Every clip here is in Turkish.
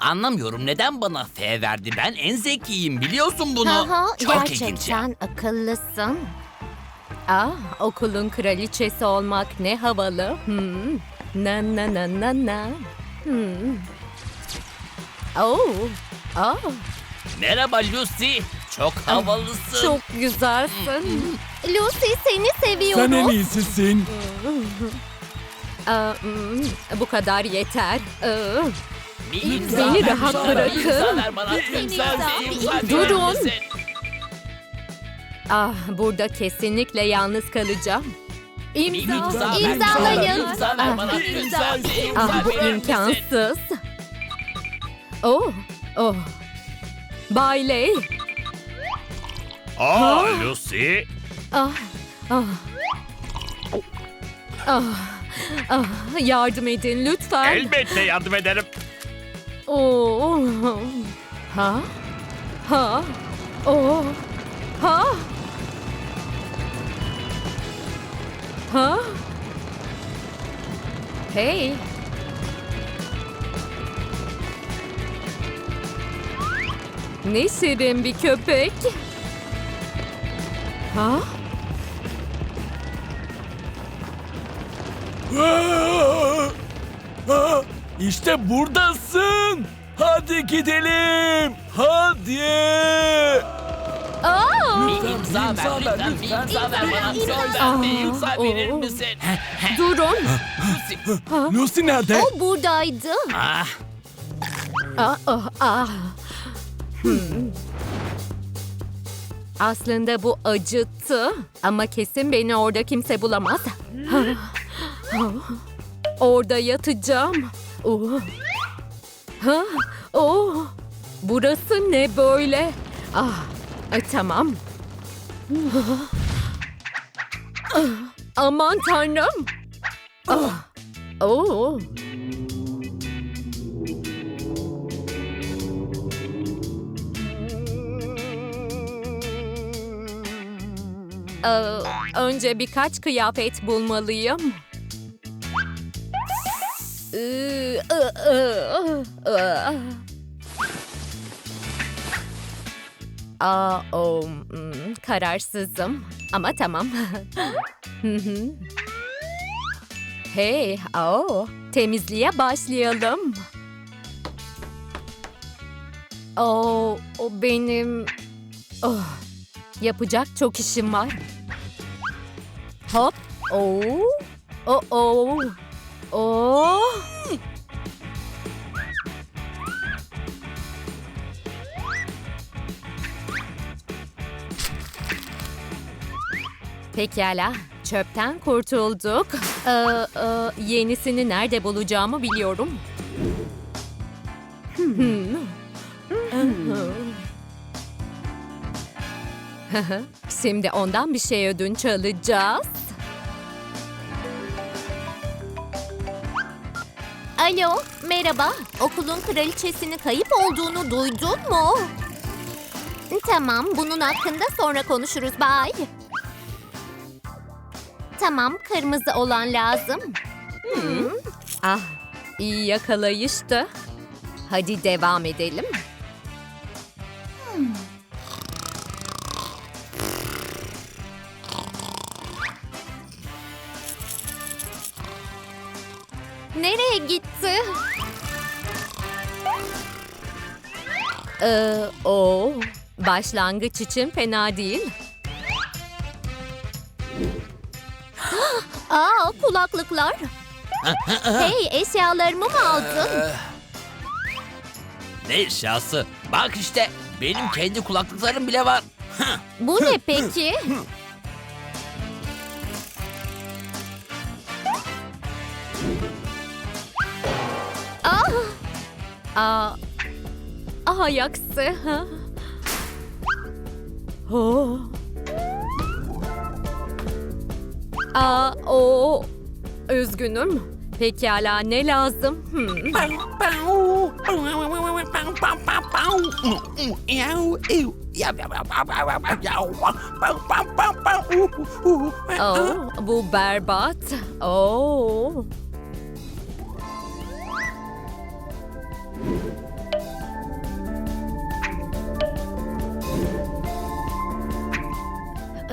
Anlamıyorum neden bana F verdi. Ben en zekiyim biliyorsun bunu. Aha, Çok ilginç. gerçekten akıllısın. Ah, okulun kraliçesi olmak ne havalı. Hmm. Na na na na na. Hmm. Oh. Ah, Merhaba Lucy. Çok havalısın. çok güzelsin. Lucy seni seviyorum. Sen en iyisisin. Aa, hmm, bu kadar yeter. Aa, Bir Beni ver, rahat bırakın. bir imza ver bana. Bir Bir imza, imza, bir bir imza verir Durun. misin? ah, burada kesinlikle yalnız kalacağım. Bir imza ver, İmzalayın. Bir imza ver bana. Bir imza, bir imza Ah, bu verir misin? imkansız. Oh, oh. Bailey. Aa Lucy. Ah, ah. Ah, ah, yardım edin lütfen. Elbette yardım ederim. Oo. Ha? Ha? Oo. Ha? Ha? Hey. Ne şirin bir köpek. Ha? Aa! İşte buradasın. Hadi gidelim. Hadi. Aa! Bir imza ver lütfen. Bir imza ver bana. Lütfen bir imza Aa, verir oo. misin? Durun. Lucy. Lucy nerede? O buradaydı. Ah, Ah, ah, ah. Hmm. Aslında bu acıttı ama kesin beni orada kimse bulamaz. Orada yatacağım. Oh. Ha, oh. Burası ne böyle? Ah, e, tamam. Ah, Aman tanrım. Ah, oh. Ee, önce birkaç kıyafet bulmalıyım. Aa, o, hmm, kararsızım ama tamam. Hey, o, temizliğe başlayalım. O, o benim... Oh, Yapacak çok işim var. Hop. Oo. O o. O. Pekala. Çöpten kurtulduk. Ee, e, yenisini nerede bulacağımı biliyorum. Hmm. Şimdi ondan bir şey ödünç alacağız. Alo, merhaba. Okulun kraliçesinin kayıp olduğunu duydun mu? Tamam, bunun hakkında sonra konuşuruz. Bye. Tamam, kırmızı olan lazım. Ah, iyi yakalayıştı. Hadi devam edelim. Nereye gitti? Ee, o başlangıç için fena değil. Aa, kulaklıklar. hey, eşyalarımı mı aldın? ne eşyası? Bak işte benim kendi kulaklıklarım bile var. Bu ne peki? Ah, Aa, ah ayaksı. Ha? Oh. Aa, o. Üzgünüm. Pekala ne lazım? Hmm. Oh, bu berbat. Oh.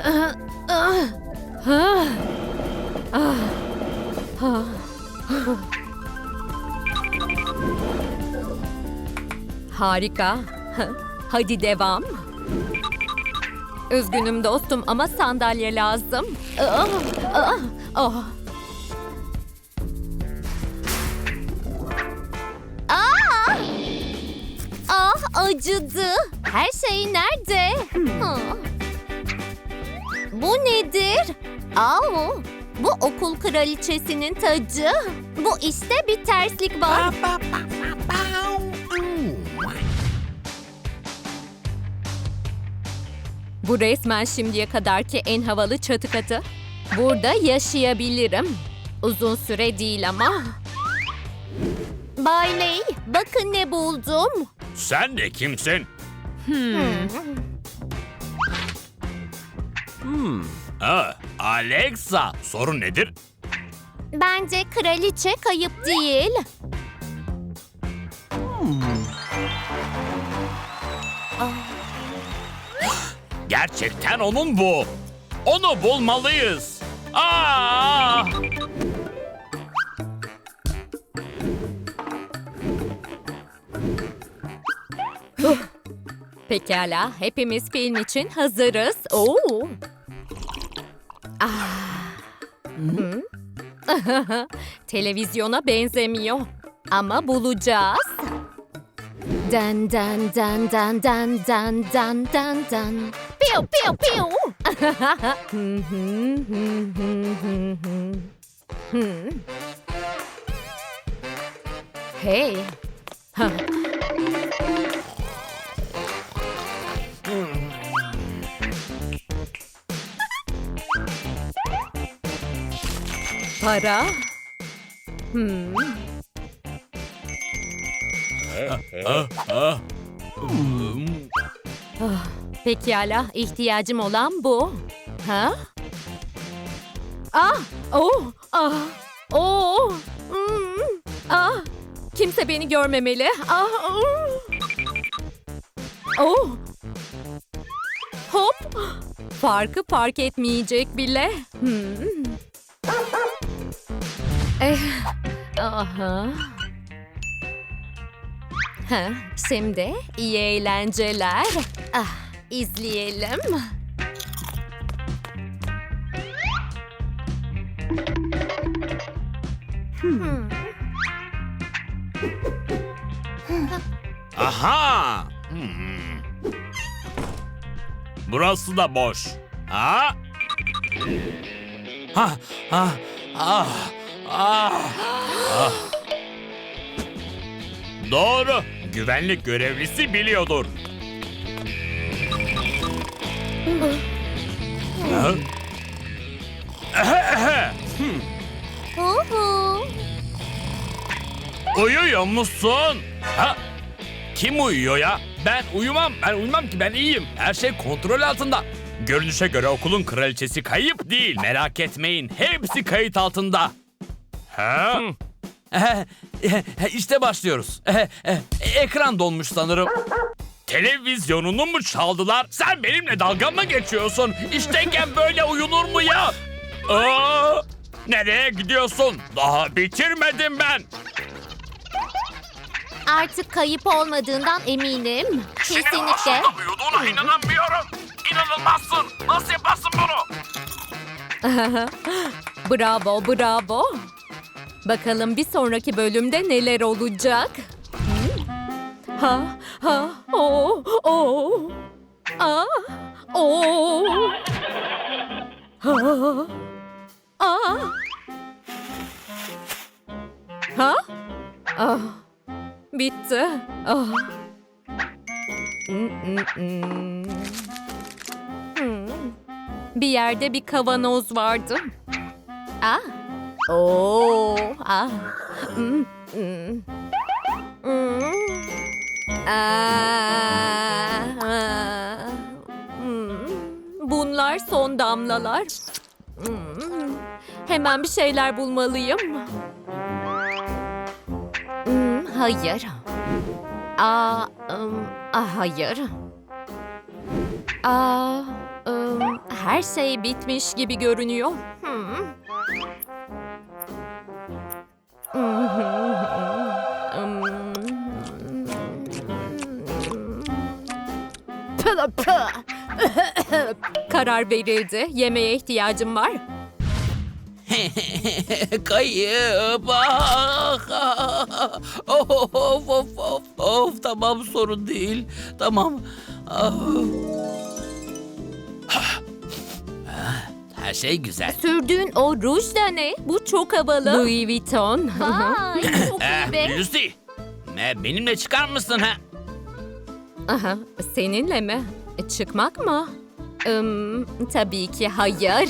Ah, ah, ah. Harika. Hadi devam. Üzgünüm dostum ama sandalye lazım. Ah, ah, ah. Ah acıdı. Her şey nerede? Hı. Bu nedir? Aa, bu okul kraliçesinin tacı. Bu işte bir terslik var. Bu resmen şimdiye kadarki en havalı çatı katı. Burada yaşayabilirim. Uzun süre değil ama. Bay Ley, bakın ne buldum. Sen de kimsin? Ha, Alexa, sorun nedir? Bence kraliçe kayıp değil. Gerçekten onun bu. Onu bulmalıyız. Aa! Pekala, hepimiz film için hazırız. Oo. Ah. Hı? Televizyona benzemiyor. Ama bulacağız. Dan dan dan dan dan dan dan dan dan. Piu, piu, piu! Hey! Para? Hum. Ah, ah, ah. Hum. Ah. Pekala, ihtiyacım olan bu. Ha? Ah, oh, ah, oh, hmm, ah. Kimse beni görmemeli. Ah, mm. oh. Hop. Farkı fark etmeyecek bile. Hmm. Eh, aha. Ha, şimdi iyi eğlenceler. Ah, izleyelim. Aha! Hmm. Burası da boş. Ha? Ha, ha, ah, ah, ah. Doğru. Güvenlik görevlisi biliyordur. Ha? Uhu. Uyuyor musun? Ha? Kim uyuyor ya? Ben uyumam. Ben uyumam ki ben iyiyim. Her şey kontrol altında. Görünüşe göre okulun kraliçesi kayıp değil. Merak etmeyin. Hepsi kayıt altında. Ha? işte başlıyoruz. Ekran donmuş sanırım. Televizyonunu mu çaldılar? Sen benimle dalga mı geçiyorsun? İşteyken böyle uyunur mu ya? Aa, nereye gidiyorsun? Daha bitirmedim ben. Artık kayıp olmadığından eminim. Kesinlikle. aslında uyuduğuna inanamıyorum. İnanılmazsın. Nasıl yaparsın bunu? Bravo, bravo. Bakalım bir sonraki bölümde neler olacak? Ha, ha, o, o. Ah, o. Ha, ah. Ha? Ah. Bitti. Ah. Mm, mm, mm. Bir yerde bir kavanoz vardı. Ah. Oo. Ah. Hmm, hmm. Bunlar son damlalar. Hmm. Hemen bir şeyler bulmalıyım. Hmm, hayır. Aa, ah, hayır. Aa, ım, her şey bitmiş gibi görünüyor. Hmm. Hmm. Karar verildi. Yemeğe ihtiyacım var. Kayıp. Ah. Of of of of. Of tamam sorun değil. Tamam. Ah. Ah, Her şey güzel. Sürdüğün o ruj da ne? Bu çok havalı. Louis Vuitton. Vay çok Eh, iyi be. Lucy. E, benimle çıkar mısın ha? Aha, seninle mi? E, Çıkmak mı? Im, tabii ki hayır.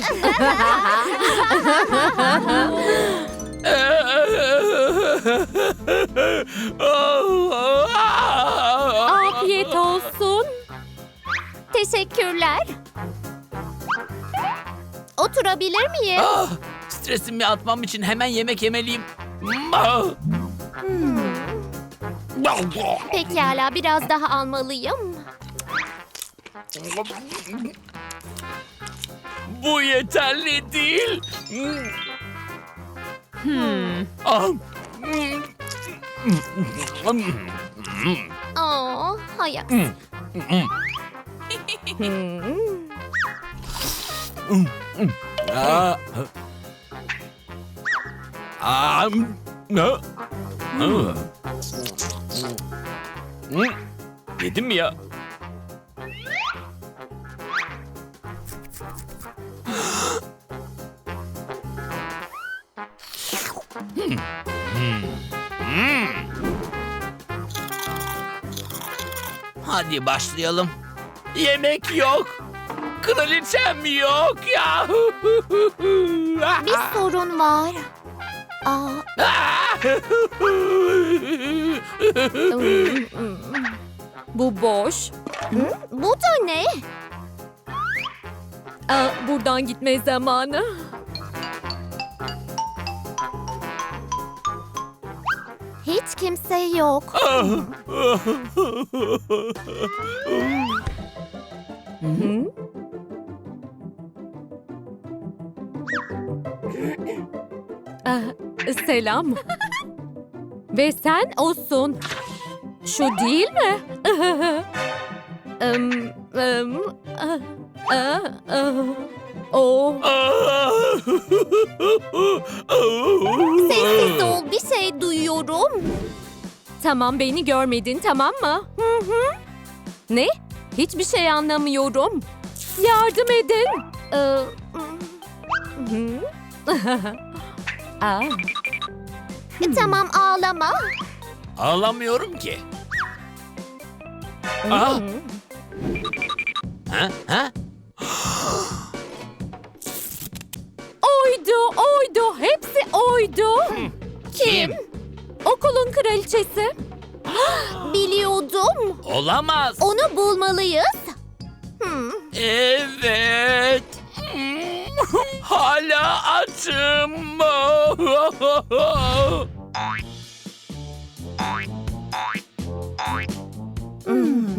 Afiyet olsun. Teşekkürler. Oturabilir miyim? Ah, stresimi atmam için hemen yemek yemeliyim. Ah. Pekala biraz daha almalıyım. Bu yeterli değil. Ah. Aa, hayat. Aa, Ah. Ne? Hmm. Yedin mi ya? Hadi başlayalım. Yemek yok. Kraliçem yok ya. Bir sorun var. Aa, Bu boş. bu da ne? Aa, buradan gitme zamanı. Hiç kimse yok. Hı? Ah, selam. Ve sen olsun. Şu değil mi? Im, ım, ah, ah, ah. O. Sessiz ol bir şey duyuyorum. Tamam beni görmedin tamam mı? Hı hı. Ne? Hiçbir şey anlamıyorum. Yardım edin. Ee, Hı. Aa, tamam ağlama. Ağlamıyorum ki. Aha. Ha? Ha? Oydu, oydu. Hepsi oydu. Kim? Okulun kraliçesi. Biliyordum. Olamaz. Onu bulmalıyız. Hmm. Evet. Hala açım.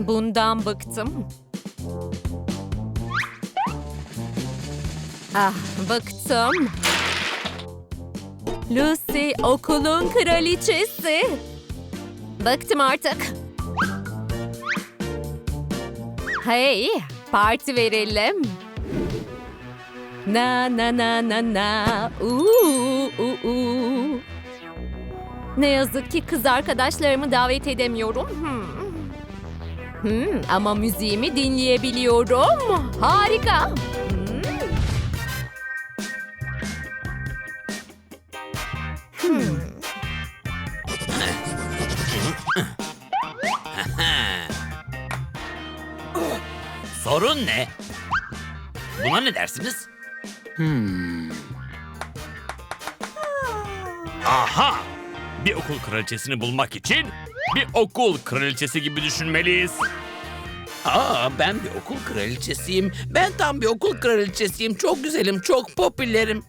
Bundan bıktım. Ah, bıktım. Lucy okulun kraliçesi. Bıktım artık. Hey, parti verelim. Na na na na na. Uuu, uuu. Ne yazık ki kız arkadaşlarımı davet edemiyorum. Hmm. Hmm, ama müziğimi dinleyebiliyorum. Harika. Hmm. Sorun ne? Buna ne dersiniz? Aha! Bir okul kraliçesini bulmak için bir okul kraliçesi gibi düşünmeliyiz. Aa ben bir okul kraliçesiyim. Ben tam bir okul kraliçesiyim. Çok güzelim, çok popülerim.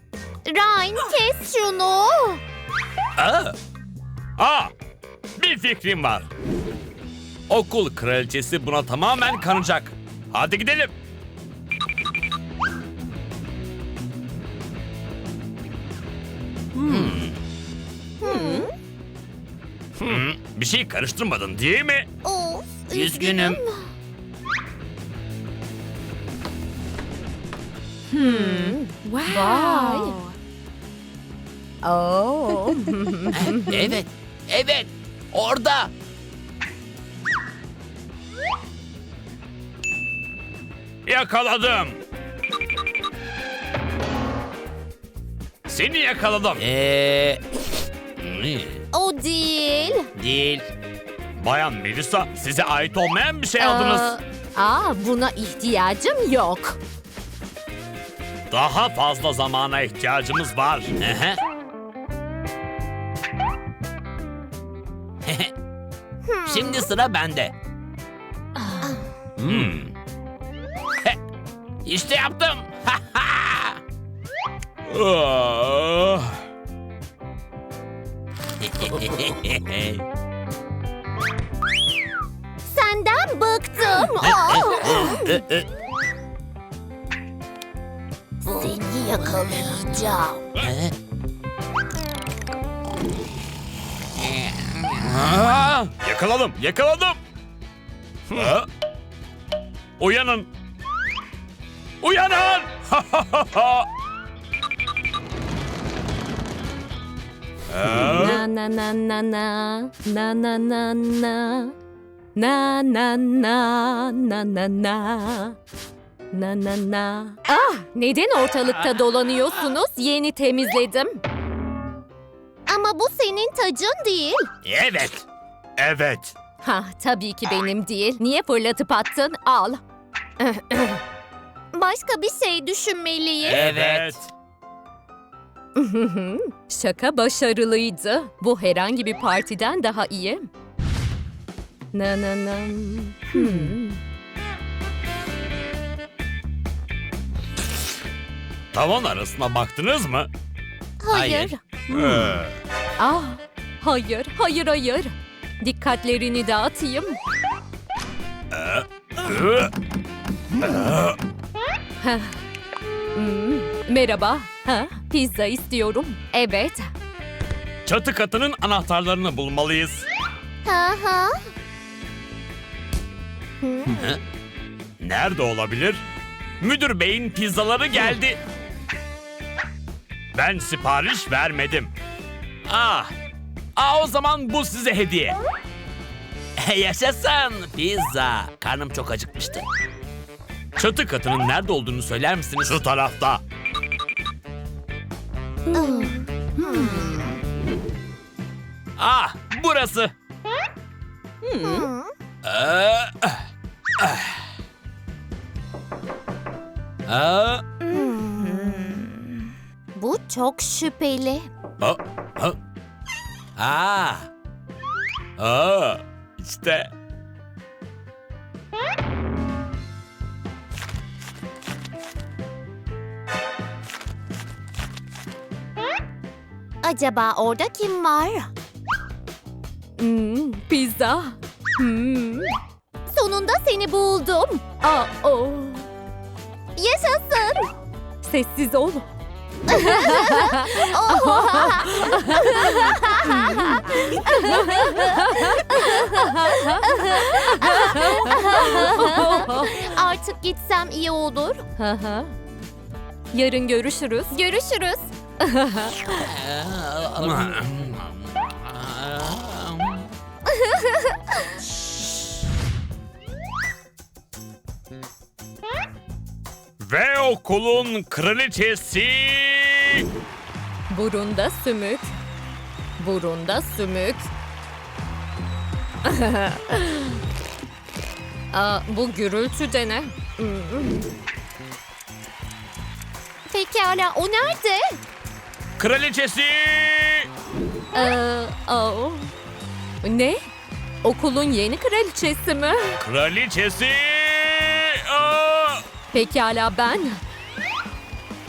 Ryan kes şunu. Aa, Aa! Bir fikrim var. Okul kraliçesi buna tamamen kanacak. Hadi gidelim. Bir şey karıştırmadın değil mi? Of, Üzgünüm. Wow. Hmm. Hmm. Vay. Oo. Oh. evet, evet. Orada. Yakaladım. Seni yakaladım. Ee, hmm. O değil. değil. Bayan Melissa size ait olmayan bir şey aldınız. Aa, aa, buna ihtiyacım yok. Daha fazla zamana ihtiyacımız var. Aha. Şimdi sıra bende. Hmm. İşte yaptım. Ah. Senden bıktım. Aa! Seni yakalayacağım. Aa, Yakaladım, yakaladım. Ha? Uyanın. Uyanın. Na na na na na na na na na na na na na na na na na na Ah neden ortalıkta dolanıyorsunuz? Yeni temizledim. Ama bu senin tacın değil. evet. Evet. Ha tabii ki benim değil. Niye fırlatıp attın? Al. Başka bir şey düşünmeliyim. Evet. Şaka başarılıydı. Bu herhangi bir partiden daha iyi. Na na na. Hmm. Tavan arasına baktınız mı? Hayır. Hayır. Ee, Ah, hayır, hayır, hayır. Dikkatlerini dağıtayım. ee, Heh. Hmm, Merhaba. Ha, pizza istiyorum. Evet. Çatı katının anahtarlarını bulmalıyız. Ha ha. Nerede olabilir? Müdür beyin pizzaları geldi. Ben sipariş vermedim. Ah. Aa, o zaman bu size hediye. Yaşasın pizza. Karnım çok acıkmıştı. Çatı katının nerede olduğunu söyler misiniz? Şu tarafta. Ah, burası. Ee, ah. Ah. Bu çok şüpheli. ah, ah. Ah, işte Acaba orada kim var? Hmm, pizza. Hmm. Sonunda seni buldum. Aa, oh. Yaşasın. Sessiz ol. Artık gitsem iyi olur. Yarın görüşürüz. Görüşürüz. Ve okulun kraliçesi. Burunda sümük. Burunda sümük. Aa, bu gürültü de ne? Hmm. Pekala o nerede? Kraliçesi. Ee, aa. Ne? Okulun yeni kraliçesi mi? Kraliçesi. Aa! Pekala ben.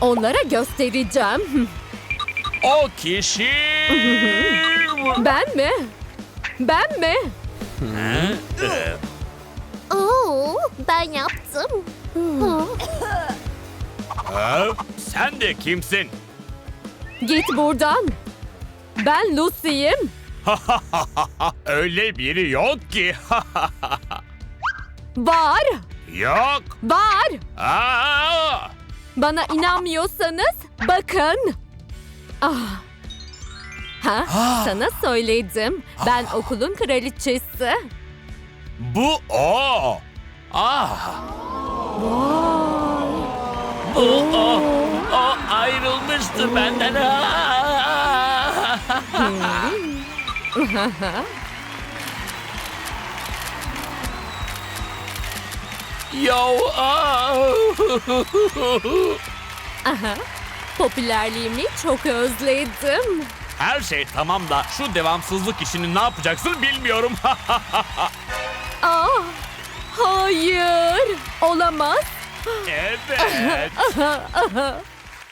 Onlara göstereceğim. O kişi. Ben mi? Ben mi? Oo, ben yaptım. Ha? Sen de kimsin? Git buradan. Ben Lucy'yim. Öyle biri yok ki. Var. yok. Var. Aa! Bana inanmıyorsanız bakın. Ah. Ha, sana söyledim. Ben okulun kraliçesi. Bu o. Ah. Bu o. Ayrılmıştı benden. Yo. ah. Aha. Popülerliğimi çok özledim. Her şey tamam da şu devamsızlık işini ne yapacaksın bilmiyorum. Ah, hayır. Olamaz. evet.